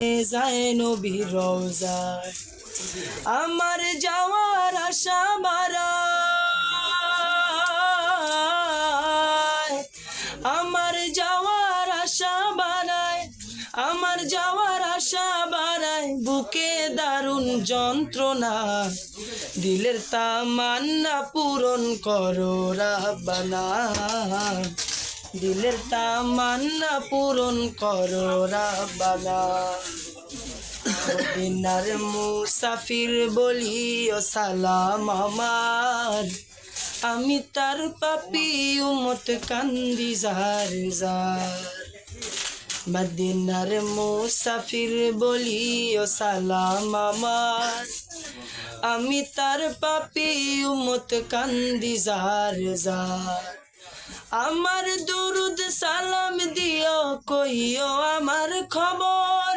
যায় নবীর আমার যাওয়ার আশা বাড়ায় আমার যাওয়ার আশা বাড়ায় আমার যাওয়ার আশা বাড়ায় বুকে দারুণ যন্ত্রণা। দিলের তামান্না পূরণ করো রাব্বানা। দিলের তামান্না পূরণ করো রাব্বানা। মদিনার মুসাফির বলি ও সালাম আমার। আমি তার পাপি উমত কান্দি জার জার মদিনার মুসাফির বলি ও সালাম আমার। আমি তার পাপি উমত কান্দি জার জার আমার দুরুদ সালাম দিও, কইও আমার খবর।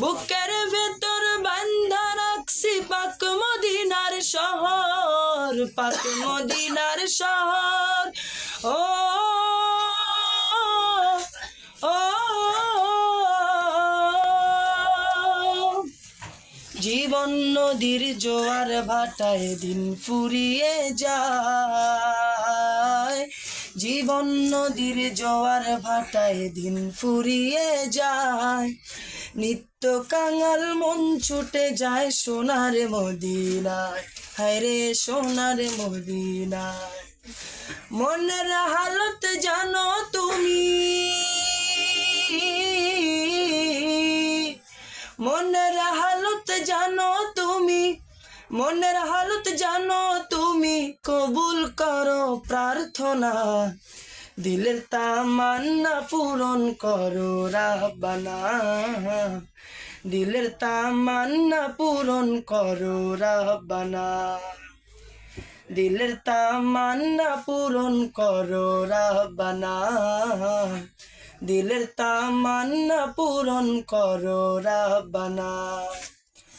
বুকের ভেতর বান্ধা রাখছি পাক মদিনার শহর, পাক মদিনার শহর। ও জীবন নদীর জোয়ার ভাটায় দিন ফুরিয়ে যায়। জীবন নদীর জোয়ার ভাটায় দিন ফুরিয়ে যায়। নিত্য কাঙাল মন ছুটে যায় সোনার মদিনায়। হায় রে সোনার মদিনায়। মনের হালত জানো তুমি। মনের হালত জানো মনের হালত জানো তুমি, কবুল করো প্রার্থনা। দিলের তামান্না পূরণ করো রাব্বানা। দিলের তামান্না পূরণ করো রাব্বানা। দিলের তামান্না পূরণ করো রাব্বানা। দিলের তামান্না পূরণ করো রাব্বানা।